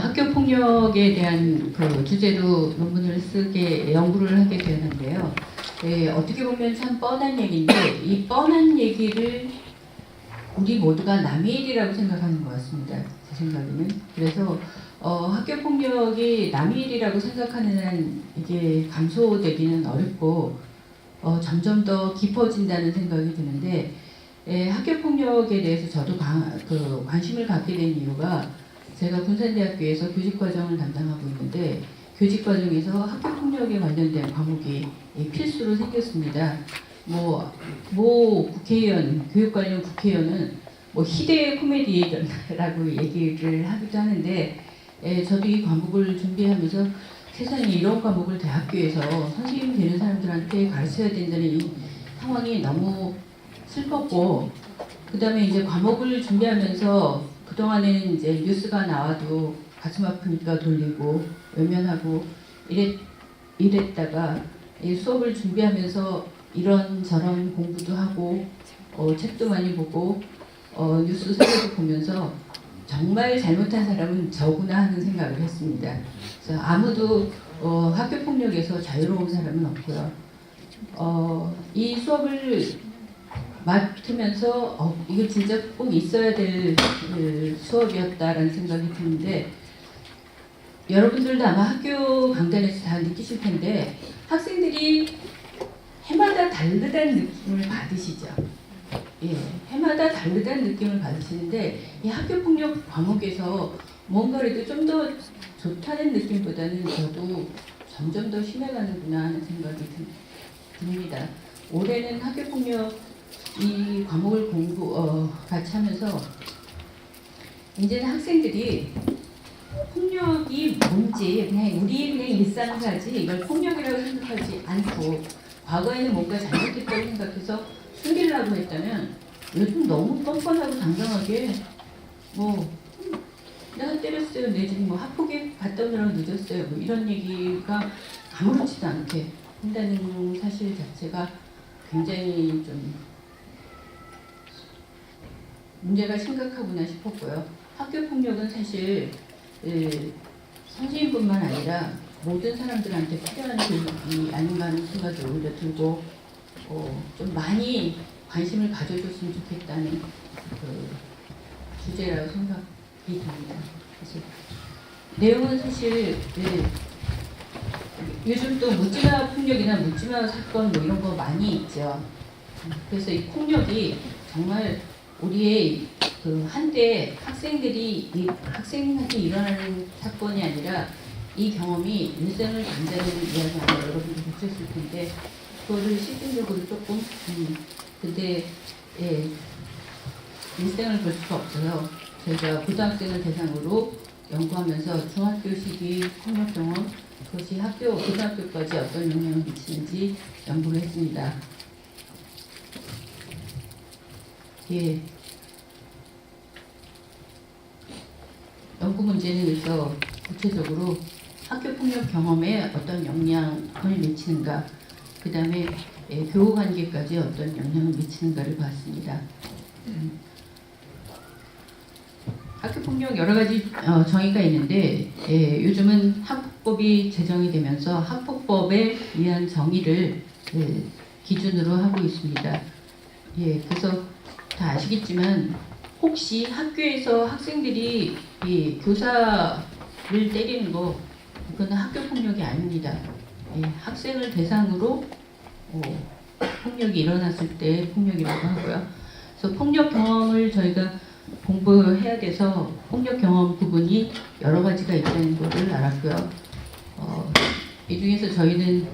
학교 폭력에 대한 그 주제로 논문을 쓰게 연구를 하게 되는데요. 예, 어떻게 보면 참 뻔한 얘기인데 이 뻔한 얘기를 우리 모두가 남의 일이라고 생각하는 것 같습니다. 제 생각에는. 그래서 어, 학교 폭력이 남의 일이라고 생각하는 한 이게 감소되기는 어렵고 어, 점점 더 깊어진다는 생각이 드는데 예, 학교 폭력에 대해서 저도 관, 그 관심을 갖게 된 이유가 제가 군산대학교에서 교직 과정을 담당하고 있는데 교직 과정에서 학교 폭력에 관련된 과목이 예, 필수로 생겼습니다. 뭐, 모 국회의원, 교육 관련 국회의원은 뭐 희대의 코미디라고 얘기를 하기도 하는데 예, 저도 이 과목을 준비하면서 세상에 이런 과목을 대학교에서 선생님 되는 사람들한테 가르쳐야 된다는 이 상황이 너무 슬펐고 그 다음에 이제 과목을 준비하면서 그동안에는 이제 뉴스가 나와도 가슴 아프니까 돌리고 외면하고 이랬, 이랬다가 이 수업을 준비하면서 이런저런 공부도 하고 어, 책도 많이 보고 어, 뉴스 소리도 보면서 정말 잘못한 사람은 저구나 하는 생각을 했습니다. 그래서 아무도 어, 학교 폭력에서 자유로운 사람은 없고요. 어, 이 수업을 맡으면서 어, 이거 진짜 꼭 있어야 될 그, 수업이었다라는 생각이 드는데 여러분들도 아마 학교 강단에서 다 느끼실 텐데 학생들이 해마다 다르다는 느낌을 받으시죠. 예, 해마다 다르다는 느낌을 받으시는데 이 학교 폭력 과목에서 뭔가라도 좀 더 좋다는 느낌보다는 저도 점점 더 심해가는구나 하는 생각이 듭- 듭니다. 올해는 학교 폭력 이 과목을 공부 어, 같이 하면서 이제는 학생들이 폭력이 뭔지 그냥 우리 그냥 일상사지 이걸 폭력이라고 생각하지 않고 과거에는 뭔가 잘못했다고 생각해서 숨기려고 했다면 요즘 너무 뻔뻔하고 당당하게 뭐 내가 때렸어요. 내지는 뭐 학폭에 갔다 오느라고 늦었어요. 뭐 이런 얘기가 아무렇지도 않게 한다는 사실 자체가 굉장히 좀 문제가 심각하구나 싶었고요. 학교 폭력은 사실 예, 선생님뿐만 아니라 모든 사람들한테 필요한 교육이 아닌가 하는 생각이 오히려 들고 어, 좀 많이 관심을 가져줬으면 좋겠다는 그 주제라고 생각이 듭니다. 그래서 내용은 사실 예, 요즘 또 묻지마 폭력이나 묻지마 사건 뭐 이런 거 많이 있죠. 그래서 이 폭력이 정말 우리의 그 한때 학생들이 이 학생한테 일어나는 사건이 아니라 이 경험이 일생을 간다는 이야기 아마 여러분들 듣셨을 텐데 그거를 실질적으로 조금 음, 근데 예 일생을 볼 수가 없어요. 저희가 고등학생을 대상으로 연구하면서 중학교 시기 폭력 경험 그것이 학교 고등학교까지 어떤 영향을 미치는지 연구를 했습니다. 예. 연구 문제는 그래서 구체적으로 학교 폭력 경험에 어떤 영향을 미치는가, 그 다음에 예, 교우 관계까지 어떤 영향을 미치는가를 봤습니다. 음. 학교 폭력 여러 가지 어, 정의가 있는데 예, 요즘은 학폭법이 제정이 되면서 학폭법에 의한 정의를 예, 기준으로 하고 있습니다. 예, 그래서 다 아시겠지만 혹시 학교에서 학생들이 이 교사를 때리는 거 그거는 학교 폭력이 아닙니다. 예, 학생을 대상으로 어, 폭력이 일어났을 때 폭력이라고 하고요. 그래서 폭력 경험을 저희가 공부해야 돼서 폭력 경험 부분이 여러 가지가 있다는 것을 알았고요. 어, 이 중에서 저희는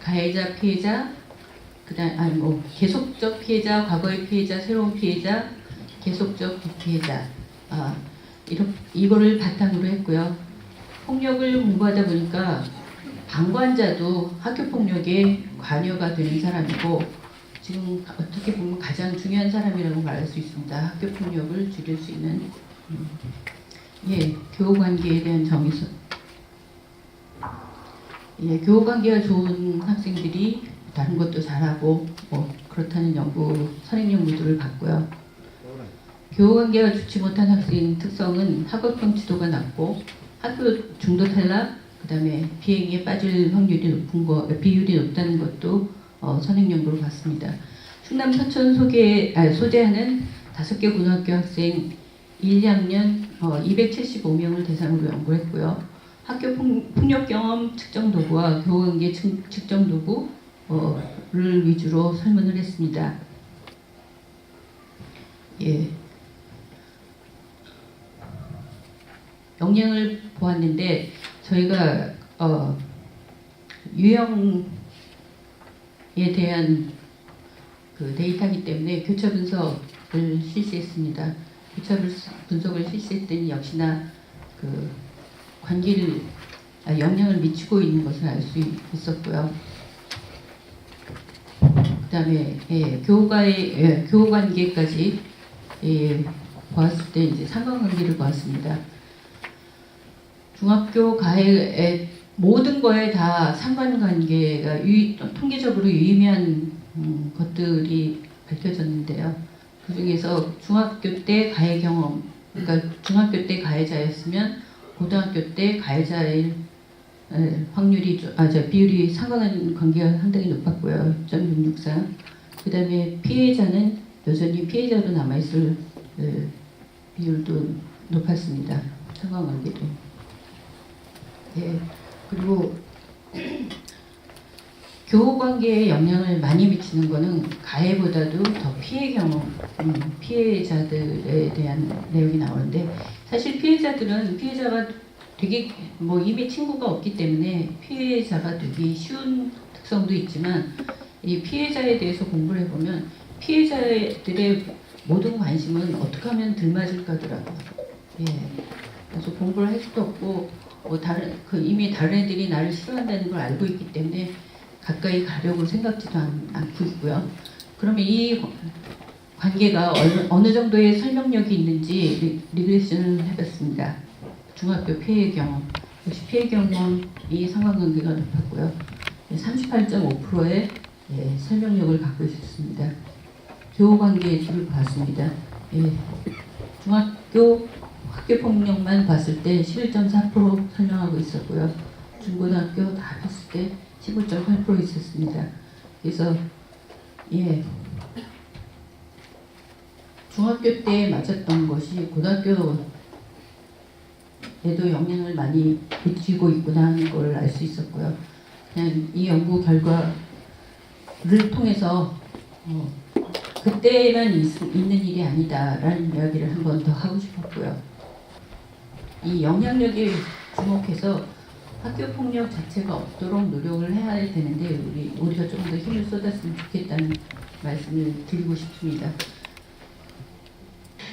가해자, 피해자, 그다음 아니 뭐 계속적 피해자, 과거의 피해자, 새로운 피해자, 계속적 비피해자 아 이런 이거를 바탕으로 했고요. 폭력을 공부하다 보니까 방관자도 학교 폭력에 관여가 되는 사람이고 지금 어떻게 보면 가장 중요한 사람이라고 말할 수 있습니다. 학교 폭력을 줄일 수 있는 음, 예 교우 관계에 대한 정의서 예 교우 관계가 좋은 학생들이 다른 것도 잘하고 뭐 그렇다는 연구 선행 연구들을 봤고요. 교우 관계가 좋지 못한 학생 특성은 학업형 지도가 낮고 학교 중도 탈락, 그다음에 비행에 빠질 확률이 높은 거 비율이 높다는 것도 어, 선행 연구로 봤습니다. 충남 서천 소개, 아, 소재하는 다섯 개 고등학교 학생 1, 2학년 어, 275명을 대상으로 연구했고요. 학교 폭- 폭력 경험 측정 도구와 교우 관계 측- 측정 도구 를 위주로 설문을 했습니다. 예. 영향을 보았는데 저희가 어, 유형에 대한 그 데이터이기 때문에 교차 분석을 실시했습니다. 교차 분석- 분석을 실시했더니 역시나 그 관계를 아, 영향을 미치고 있는 것을 알 수 있었고요. 그다음에 예, 교우과의 예, 교우 관계까지 예, 보았을 때 이제 상관관계를 보았습니다. 중학교 가해의 모든 거에 다 상관관계가 유, 통계적으로 유의미한 음, 것들이 밝혀졌는데요. 그 중에서 중학교 때 가해 경험, 그러니까 중학교 때 가해자였으면 고등학교 때 가해자일 에, 확률이 좀- 아, 저 비율이 상관관계가 상당히 높았고요. 0.664. 그다음에 피해자는 여전히 피해자로 남아 있을 에, 비율도 높았습니다. 상관 관계도. 예. 그리고 교우 관계에 영향을 많이 미치는 거는 가해보다도 더 피해 경험, 음, 피해자들에 대한 내용이 나오는데 사실 피해자들은 피해자가 되게 뭐 이미 친구가 없기 때문에 피해자가 되기 쉬운 특성도 있지만 이 피해자에 대해서 공부를 해보면 피해자들의 모든 관심은 어떻게 하면 덜 맞을까더라고요. 예. 그래서 공부를 할 수도 없고 뭐 다른 그 이미 다른 애들이 나를 싫어한다는 걸 알고 있기 때문에 가까이 가려고 생각지도 않, 않고 있고요. 그러면 이 관계가 어느, 어느 정도의 설명력이 있는지 리, 리그레이션을 해봤습니다. 중학교 피해 경험, 역시 피해 경험이 상관관계가 높았고요. 38.5%의 예, 설명력을 갖고 있었습니다. 교우 관계를 봤습니다. 예, 중학교 학교 폭력만 봤을 때 11.4% 설명하고 있었고요. 중고등학교 다 봤을 때 15.8% 있었습니다. 그래서 예 중학교 때 맞았던 것이 고등학교 에도 영향을 많이 미치고 있구나 하는 걸 알 수 있었고요. 그냥 이 연구 결과를 통해서 어, 그때만 있, 있는 일이 아니다라는 이야기를 한 번 더 하고 싶었고요. 이 영향력에 주목해서 학교 폭력 자체가 없도록 노력을 해야 되는데 우리 우리가 좀더 힘을 쏟았으면 좋겠다는 말씀을 드리고 싶습니다.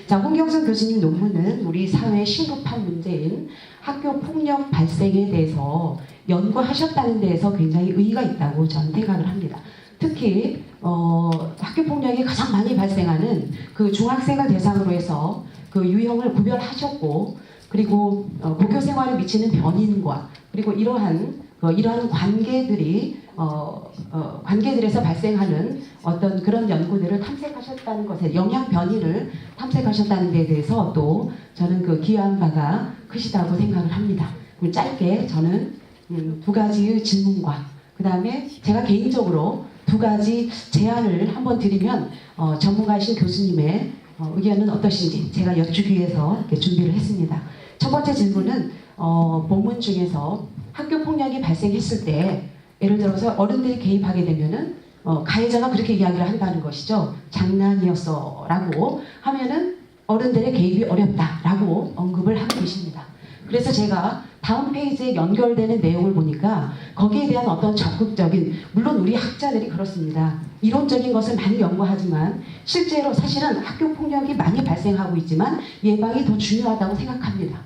자, 홍경선 교수님 논문은 우리 사회의 심급한 문제인 학교 폭력 발생에 대해서 연구하셨다는 데에서 굉장히 의의가 있다고 저는 생각을 합니다. 특히 어, 학교 폭력이 가장 많이 발생하는 그 중학생을 대상으로 해서 그 유형을 구별하셨고 그리고 어, 고교 생활에 미치는 변인과 그리고 이러한 어, 이러한 관계들이 어, 어, 관계들에서 발생하는 어떤 그런 연구들을 탐색하셨다는 것에 영향 변이를 탐색하셨다는 데 대해서 또 저는 그 기여한 바가 크시다고 생각을 합니다. 짧게 저는 음, 두 가지의 질문과 그 다음에 제가 개인적으로 두 가지 제안을 한번 드리면 어, 전문가이신 교수님의 어, 의견은 어떠신지 제가 여쭈기 위해서 준비를 했습니다. 첫 번째 질문은 어, 본문 중에서 학교 폭력이 발생했을 때 예를 들어서 어른들이 개입하게 되면은 어, 가해자가 그렇게 이야기를 한다는 것이죠. 장난이었어라고 하면은 어른들의 개입이 어렵다라고 언급을 하고 계십니다. 그래서 제가 다음 페이지에 연결되는 내용을 보니까 거기에 대한 어떤 적극적인 물론 우리 학자들이 그렇습니다. 이론적인 것을 많이 연구하지만 실제로 사실은 학교 폭력이 많이 발생하고 있지만 예방이 더 중요하다고 생각합니다.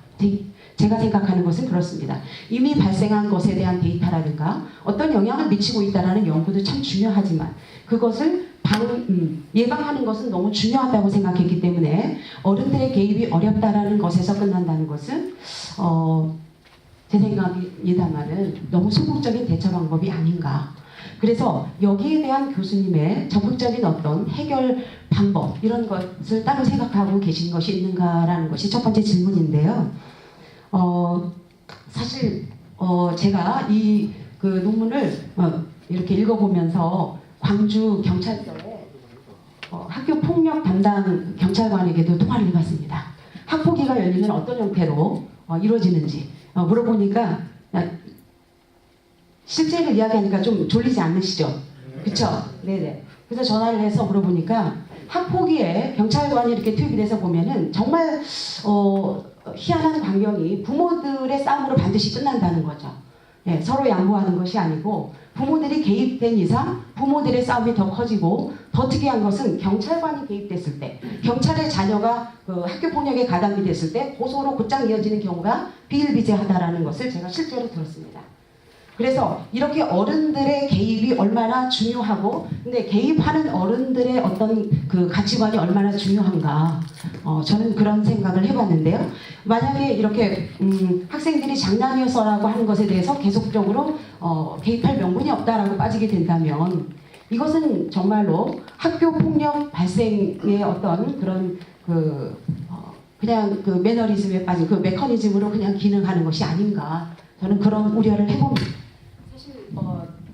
제- 제가 생각하는 것은 그렇습니다. 이미 발생한 것에 대한 데이터라든가 어떤 영향을 미치고 있다는 연구도 참 중요하지만 그것을 방, 음, 예방하는 것은 너무 중요하다고 생각했기 때문에 어른들의 개입이 어렵다라는 것에서 끝난다는 것은 어, 제 생각은 죄송합니다만은 너무 소극적인 대처 방법이 아닌가. 그래서 여기에 대한 교수님의 적극적인 어떤 해결 방법 이런 것을 따로 생각하고 계신 것이 있는가라는 것이 첫 번째 질문인데요. 어, 사실 어, 제가 이 그 논문을 어, 이렇게 읽어보면서 광주 경찰서에 어, 학교 폭력 담당 경찰관에게도 통화를 해봤습니다. 학폭위가 열리면 어떤 형태로 어, 이루어지는지 어, 물어보니까 야, 실제를 이야기하니까 좀 졸리지 않으시죠? 그쵸? 네네. 그래서 전화를 해서 물어보니까 학폭위에 경찰관이 이렇게 투입이 돼서 보면은 정말 어, 희한한 광경이 부모들의 싸움으로 반드시 끝난다는 거죠. 예, 서로 양보하는 것이 아니고 부모들이 개입된 이상 부모들의 싸움이 더 커지고 더 특이한 것은 경찰관이 개입됐을 때 경찰의 자녀가 그 학교 폭력에 가담이 됐을 때 고소로 곧장 이어지는 경우가 비일비재하다라는 것을 제가 실제로 들었습니다. 그래서 이렇게 어른들의 개입이 얼마나 중요하고 근데 개입하는 어른들의 어떤 그 가치관이 얼마나 중요한가 어, 저는 그런 생각을 해봤는데요. 만약에 이렇게 음, 학생들이 장난이어서라고 하는 것에 대해서 계속적으로 어, 개입할 명분이 없다라고 빠지게 된다면 이것은 정말로 학교 폭력 발생의 어떤 그런 그 어, 그냥 그 매너리즘에 빠진 그 메커니즘으로 그냥 기능하는 것이 아닌가 저는 그런 우려를 해봅니다.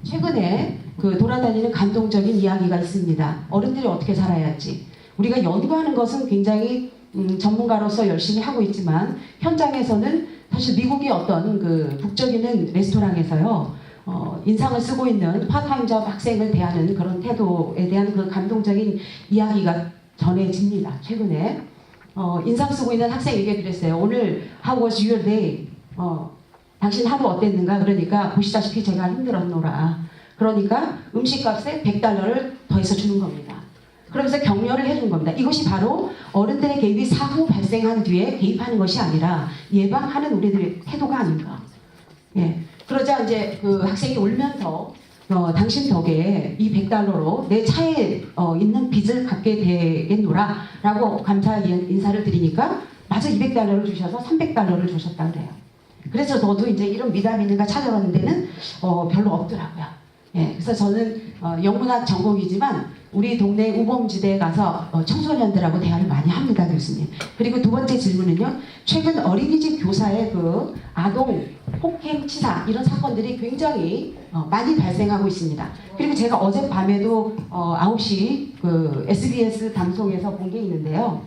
최근에 그 돌아다니는 감동적인 이야기가 있습니다. 어른들이 어떻게 살아야 할지 우리가 연구하는 것은 굉장히 음, 전문가로서 열심히 하고 있지만 현장에서는 사실 미국의 어떤 그 북적이는 레스토랑에서요 어, 인상을 쓰고 있는 파타임 잡 학생을 대하는 그런 태도에 대한 그 감동적인 이야기가 전해집니다. 최근에 어, 인상 쓰고 있는 학생에게 그랬어요. 오늘 how was your day? 어, 당신 하루 어땠는가? 그러니까 보시다시피 제가 힘들었노라. 그러니까 음식값에 100달러를 더해서 주는 겁니다. 그러면서 격려를 해준 겁니다. 이것이 바로 어른들의 개입이 사후 발생한 뒤에 개입하는 것이 아니라 예방하는 우리들의 태도가 아닌가. 예. 그러자 이제 그 학생이 울면서 어, 당신 덕에 이 100달러로 내 차에 어, 있는 빚을 갚게 되겠노라 라고 감사 인- 인사를 드리니까 마저 200달러를 주셔서 300달러를 주셨다 그래요. 그래서 저도 이제 이런 미담 있는가 찾아봤는 데는 어, 별로 없더라고요. 예, 그래서 저는 어, 영문학 전공이지만 우리 동네 우범지대에 가서 어, 청소년들하고 대화를 많이 합니다, 교수님. 그리고 두 번째 질문은요. 최근 어린이집 교사의 그 아동 폭행 치사 이런 사건들이 굉장히 어, 많이 발생하고 있습니다. 그리고 제가 어젯밤에도 어, 9시 그 SBS 방송에서 본 게 있는데요.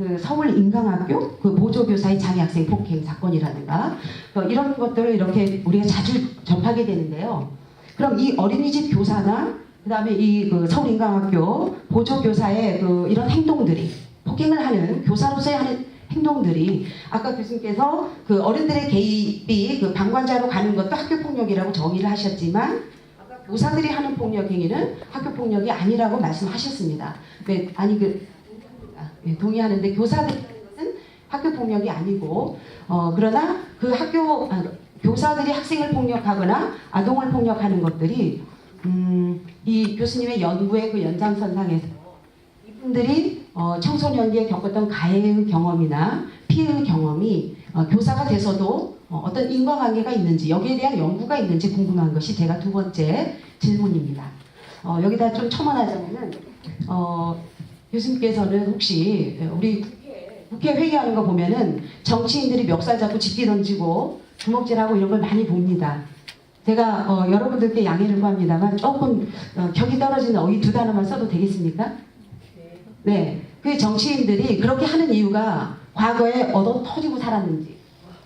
그 서울 인강학교 그 보조교사의 장애학생 폭행 사건이라든가 어, 이런 것들을 이렇게 우리가 자주 접하게 되는데요. 그럼 이 어린이집 교사나 그다음에 이 그 서울 인강학교 보조교사의 그 이런 행동들이 폭행을 하는 교사로서의 하는 행동들이 아까 교수님께서 그 어른들의 개입이 그 방관자로 가는 것도 학교 폭력이라고 정의를 하셨지만 아까 교사들이 하는 폭력 행위는 학교 폭력이 아니라고 말씀하셨습니다. 네, 아니 그 네, 동의하는데 교사들이 하는 것은 학교 폭력이 아니고 어, 그러나 그 학교 아, 교사들이 학생을 폭력하거나 아동을 폭력하는 것들이 음, 이 교수님의 연구의 그 연장선상에서 이분들이 어, 청소년기에 겪었던 가해의 경험이나 피해의 경험이 어, 교사가 돼서도 어, 어떤 인과관계가 있는지 여기에 대한 연구가 있는지 궁금한 것이 제가 두 번째 질문입니다. 어, 여기다 좀 첨언하자면은 어, 교수님께서는 혹시 우리 국회, 회의하는 거 보면은 정치인들이 멱살 잡고 집기 던지고 주먹질하고 이런 걸 많이 봅니다. 제가 어, 여러분들께 양해를 구합니다만 조금 어, 격이 떨어지는 어휘 두 단어만 써도 되겠습니까? 네. 그 정치인들이 그렇게 하는 이유가 과거에 얻어 터지고 살았는지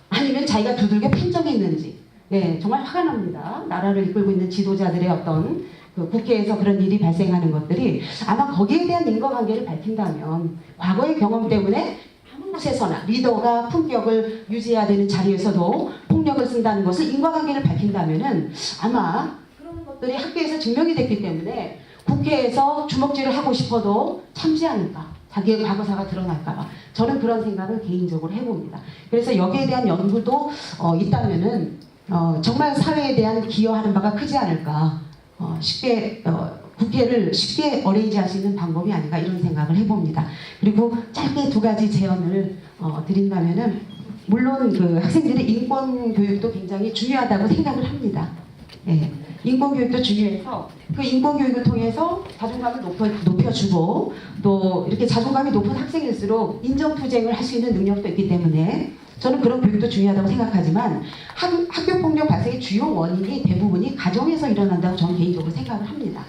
아니면 자기가 두들겨 팬 적이 있는지 네, 정말 화가 납니다. 나라를 이끌고 있는 지도자들의 어떤 그 국회에서 그런 일이 발생하는 것들이 아마 거기에 대한 인과관계를 밝힌다면 과거의 경험 때문에 아무 곳에서나 리더가 품격을 유지해야 되는 자리에서도 폭력을 쓴다는 것을 인과관계를 밝힌다면은 아마 그런 것들이 학교에서 증명이 됐기 때문에 국회에서 주먹질을 하고 싶어도 참지 않을까. 자기의 과거사가 드러날까봐. 저는 그런 생각을 개인적으로 해봅니다. 그래서 여기에 대한 연구도 어, 있다면은 어, 정말 사회에 대한 기여하는 바가 크지 않을까. 어, 쉽게 어, 국회를 쉽게 어레인지할 수 있는 방법이 아닌가 이런 생각을 해봅니다. 그리고 짧게 두 가지 제언을 어, 드린다면은 물론 그 학생들의 인권 교육도 굉장히 중요하다고 생각을 합니다. 예. 인권 교육도 중요해서 그 인권 교육을 통해서 자존감을 높여, 높여주고 또 이렇게 자존감이 높은 학생일수록 인정 투쟁을 할 수 있는 능력도 있기 때문에 저는 그런 교육도 중요하다고 생각하지만 학, 학교 폭력 발생의 주요 원인이 대부분이 가정에서 일어난다고 저는 개인적으로 생각을 합니다.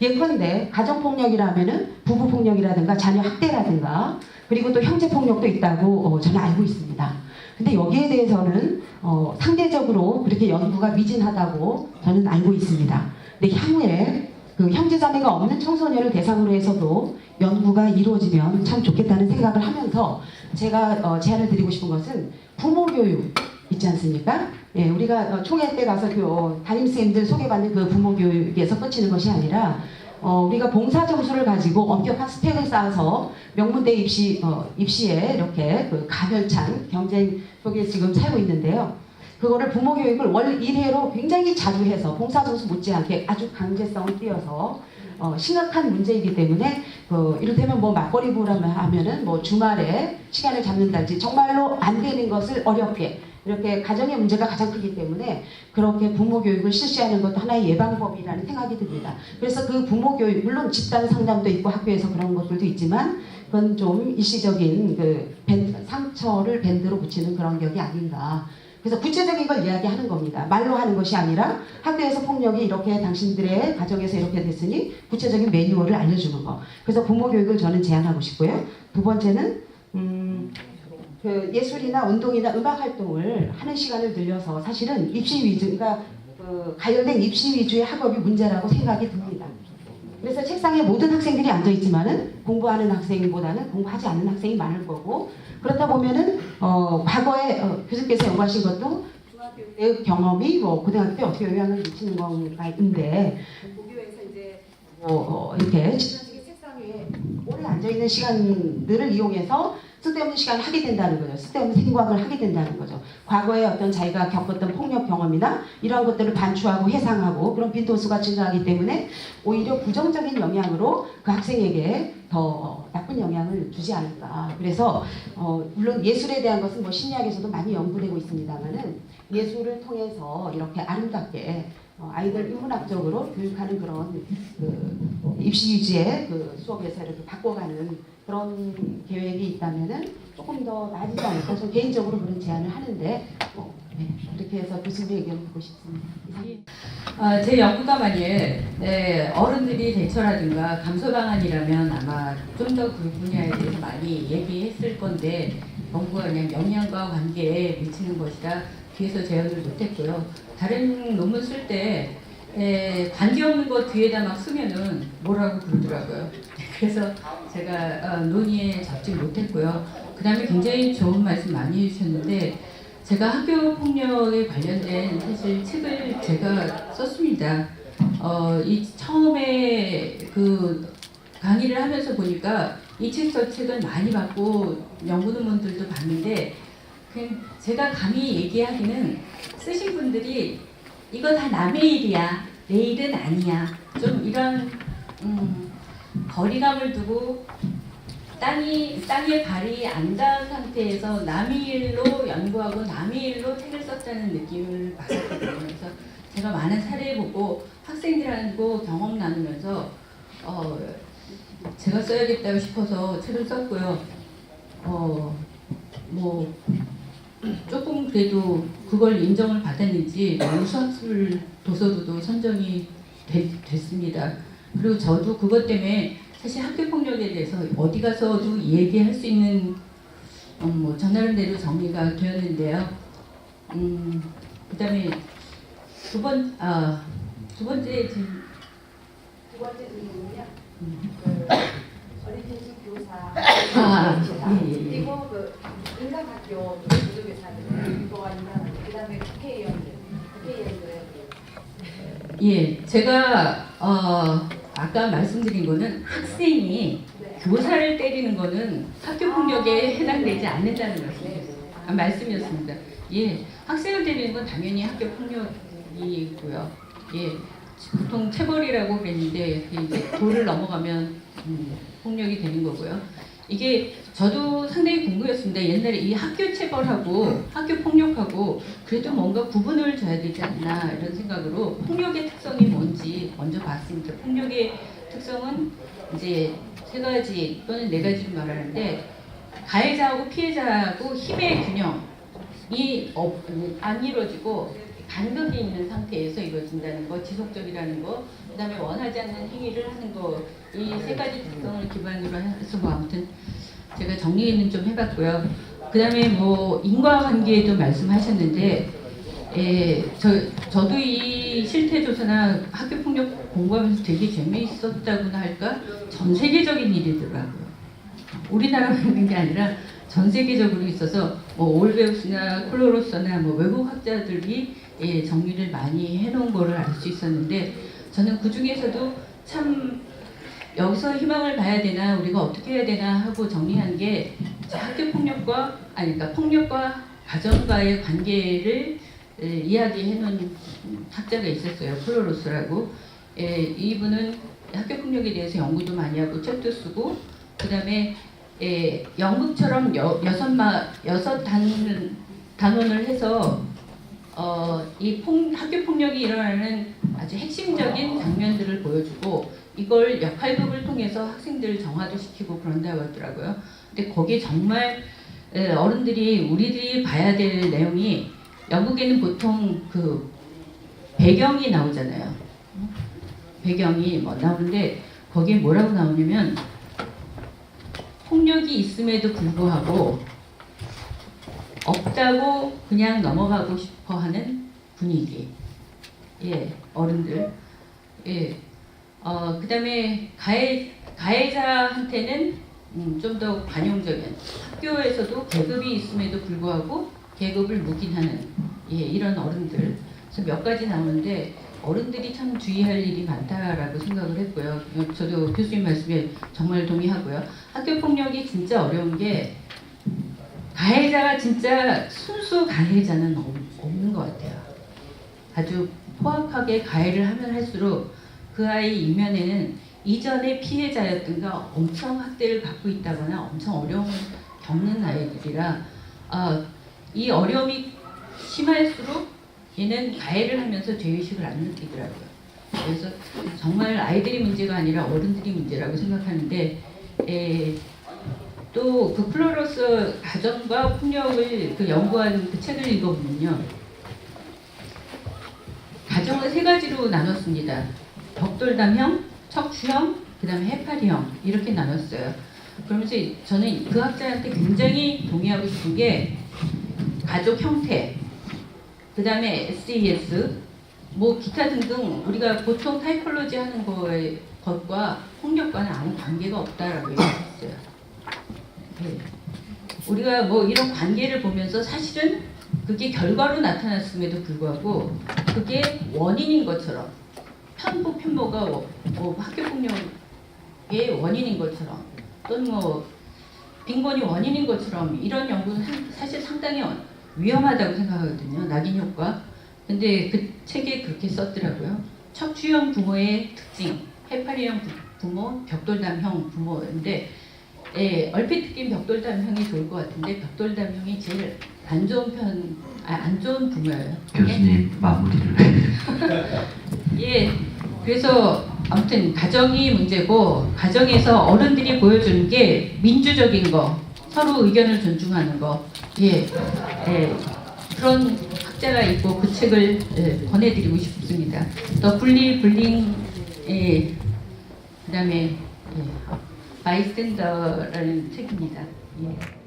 예컨대 가정폭력이라면은 부부폭력이라든가 자녀 학대라든가 그리고 또 형제폭력도 있다고 어, 저는 알고 있습니다. 근데 여기에 대해서는 어, 상대적으로 그렇게 연구가 미진하다고 저는 알고 있습니다. 근데 향후에 그 형제자매가 없는 청소년을 대상으로 해서도 연구가 이루어지면 참 좋겠다는 생각을 하면서 제가 어, 제안을 드리고 싶은 것은 부모 교육 있지 않습니까? 예, 우리가 어, 총회 때 가서 그 어, 담임선생님들 소개받는 그 부모 교육에서 끝이는 것이 아니라 어, 우리가 봉사 점수를 가지고 엄격한 스펙을 쌓아서 명문대 입시 어, 입시에 이렇게 그 가열찬 경쟁 속에 지금 살고 있는데요. 그거를 부모 교육을 월 1회로 굉장히 자주 해서 봉사 점수 못지않게 아주 강제성을 띄어서 어, 심각한 문제이기 때문에 그 이를테면 뭐 맞벌이 부라면 하면은 뭐 주말에 시간을 잡는다든지 정말로 안 되는 것을 어렵게 이렇게 가정의 문제가 가장 크기 때문에 그렇게 부모 교육을 실시하는 것도 하나의 예방법이라는 생각이 듭니다. 그래서 그 부모 교육 물론 집단 상담도 있고 학교에서 그런 것들도 있지만 그건 좀 일시적인 그 밴- 상처를 밴드로 붙이는 그런 격이 아닌가. 그래서 구체적인 걸 이야기하는 겁니다. 말로 하는 것이 아니라 학교에서 폭력이 이렇게 당신들의 가정에서 이렇게 됐으니 구체적인 매뉴얼을 알려주는 거. 그래서 부모 교육을 저는 제안하고 싶고요. 두 번째는 음, 그 예술이나 운동이나 음악 활동을 하는 시간을 늘려서 사실은 입시 위주, 그러니까 그 가열된 입시 위주의 학업이 문제라고 생각이 듭니다. 그래서 책상에 모든 학생들이 앉아 있지만은 공부하는 학생보다는 공부하지 않는 학생이 많을 거고 그렇다 보면은 어, 과거에 어, 교수께서 연구하신 것도 중학교 때 경험이 뭐 고등학교 때 어떻게 영향을 미치는 건가인데 고교에서 이제 뭐 어, 이렇게 지나치게 책상 위에 오래 앉아 있는 시간들을 이용해서 쓸데없는 시간을 하게 된다는 거죠. 쓸데없는 생각을 하게 된다는 거죠. 과거에 어떤 자기가 겪었던 폭력 경험이나 이러한 것들을 반추하고 해상하고 그런 빈도수가 증가하기 때문에 오히려 부정적인 영향으로 그 학생에게 더 나쁜 영향을 주지 않을까. 그래서 어, 물론 예술에 대한 것은 뭐 심리학에서도 많이 연구되고 있습니다만은 예술을 통해서 이렇게 아름답게 어, 아이들 인문학적으로 교육하는 그런 그 입시 위주의 그 수업에서 이렇게 바꿔가는 그런 계획이 있다면은 조금 더 나아지지 않을까. 저 개인적으로 그런 제안을 하는데 뭐, 네, 그렇게 해서 교수님 의견을 듣고 싶습니다. 아, 제 연구가 만일 네, 어른들이 대처라든가 감소 방안이라면 아마 좀 더 그 분야에 대해서 많이 얘기했을 건데 연구가 그냥 영양과 관계에 미치는 것이라 뒤에서 제언을 못했고요. 다른 논문 쓸때 관계 없는 거 뒤에다 막 쓰면은 뭐라고 그러더라고요. 그래서 제가 어, 논의에 잡지 못했고요. 그 다음에 굉장히 좋은 말씀 많이 해주셨는데 제가 학교 폭력에 관련된 사실 책을 제가 썼습니다. 어, 이 처음에 그 강의를 하면서 보니까 이 책 저 책을 많이 받고 연구 논문들도 봤는데 그냥 제가 감히 얘기하기는 쓰신 분들이 이거 다 남의 일이야 내 일은 아니야 좀 이런 음, 거리감을 두고 땅이 땅에 발이 안 닿은 상태에서 남의 일로 연구하고 남의 일로 책을 썼다는 느낌을 받았거든요. 그래서 제가 많은 사례 보고 학생들하고 경험 나누면서 어, 제가 써야겠다고 싶어서 책을 썼고요. 어, 뭐 조금 그래도 그걸 인정을 받았는지 우수학술 도서로도 선정이 됐, 됐습니다. 그리고 저도 그것 때문에 사실 학교 폭력에 대해서 어디 가서도 얘기할 수 있는 어, 뭐 전하는대로 정리가 되었는데요. 음, 그 다음에 두 번, 아, 두 번째 지금 두 번째 질문은요. 음. 그 어린이집 교사 아, 예, 예, 예. 그리고 그 인간학교 부조교사들 그거가 있나 그다음에 국회의원들 국회의원들 예, 제가 어, 아까 말씀드린 거는 학생이 네. 교사를 때리는 거는 학교 폭력에 해당되지 않는다는 말씀, 아, 말씀이었습니다. 예, 학생을 때리는 건 당연히 학교 폭력이고요. 예, 보통 체벌이라고 그랬는데 이제 도를 넘어가면 음, 폭력이 되는 거고요. 이게 저도 상당히 궁금했습니다. 옛날에 이 학교 체벌하고 학교 폭력하고 그래도 뭔가 구분을 줘야 되지 않나 이런 생각으로 폭력의 특성이 뭔지 먼저 봤습니다. 폭력의 특성은 이제 세 가지 또는 네 가지를 말하는데 가해자하고 피해자하고 힘의 균형이 없, 안 이루어지고 간극이 있는 상태에서 이루어진다는 거, 지속적이라는 거, 그 다음에 원하지 않는 행위를 하는 거, 이 세 가지 특성을 기반으로 해서 뭐 아무튼 제가 정리는 좀 해봤고요. 그 다음에 뭐 인과관계도 말씀하셨는데, 예, 저 저도 이 실태 조사나 학교 폭력 공부하면서 되게 재미있었다고나 할까 전 세계적인 일이더라고요. 우리나라만 있는 게 아니라 전 세계적으로 있어서 뭐 올베우스나 콜로로서나 뭐 외국 학자들이 예, 정리를 많이 해놓은 거를 알 수 있었는데 저는 그 중에서도 참 여기서 희망을 봐야 되나 우리가 어떻게 해야 되나 하고 정리한 게 학교 폭력과 아니 그러니까 폭력과 가정과의 관계를 에, 이야기해 놓은 학자가 있었어요. 콜로로스라고. 예, 이분은 학교 폭력에 대해서 연구도 많이 하고 책도 쓰고 그다음에 예, 영국처럼 여, 여섯 마 여섯 단 단원을 해서 어, 이 폭, 학교 폭력이 일어나는 아주 핵심적인 장면들을 보여주고 이걸 역할극을 통해서 학생들을 정화도 시키고 그런다고 하더라고요. 근데 거기에 정말 에, 어른들이 우리들이 봐야 될 내용이 영국에는 보통 그 배경이 나오잖아요. 배경이 뭐 나오는데 거기에 뭐라고 나오냐면 폭력이 있음에도 불구하고 없다고 그냥 넘어가고 싶어 하는 분위기. 예, 어른들. 예. 어, 그 다음에 가해, 가해자한테는 음, 좀더 관용적인 학교에서도 계급이 있음에도 불구하고 계급을 묵인하는 예, 이런 어른들. 그래서 몇 가지 나오는데 어른들이 참 주의할 일이 많다라고 생각을 했고요. 저도 교수님 말씀에 정말 동의하고요. 학교 폭력이 진짜 어려운 게 가해자가 진짜 순수 가해자는 없- 없는 것 같아요. 아주 포악하게 가해를 하면 할수록 그 아이 이면에는 이전에 피해자였던가 엄청 학대를 받고 있다거나 엄청 어려움을 겪는 아이들이라 아, 이 어려움이 심할수록 얘는 가해를 하면서 죄의식을 안 느끼더라고요. 그래서 정말 아이들이 문제가 아니라 어른들이 문제라고 생각하는데 에, 또그 플로러스 가정과 폭력을 그 연구한 그 책을 읽어보면요. 가정을 세 가지로 나눴습니다. 벽돌담형, 척추형, 그 다음에 해파리형 이렇게 나눴어요. 그러면서 저는 그 학자한테 굉장히 동의하고 싶은 게 가족 형태, 그 다음에 SES, 뭐 기타 등등 우리가 보통 타이폴로지 하는 거에 것과 폭력과는 아무 관계가 없다라고 얘기했어요. 네. 우리가 뭐 이런 관계를 보면서 사실은 그게 결과로 나타났음에도 불구하고 그게 원인인 것처럼 편보 편모가 워- 뭐 학교 폭력의 원인인 것처럼 또는 뭐 빈곤이 원인인 것처럼 이런 연구는 상- 사실 상당히 위험하다고 생각하거든요. 낙인 효과. 근데 그 책에 그렇게 썼더라고요. 척추형 부모의 특징, 해파리형 부- 부모, 벽돌담형 부모인데 예, 얼핏 듣긴 벽돌담형이 좋을 것 같은데 벽돌담형이 제일 안 좋은 편, 아, 안 좋은 부모예요. 예? 교수님 마무리를 예, 그래서 아무튼 가정이 문제고 가정에서 어른들이 보여주는 게 민주적인 거, 서로 의견을 존중하는 거, 예, 예 그런 학자가 있고 그 책을 예, 권해드리고 싶습니다. 더 분리 불링, 예, 그다음에 예, 바이스탠더라는 책입니다. 예.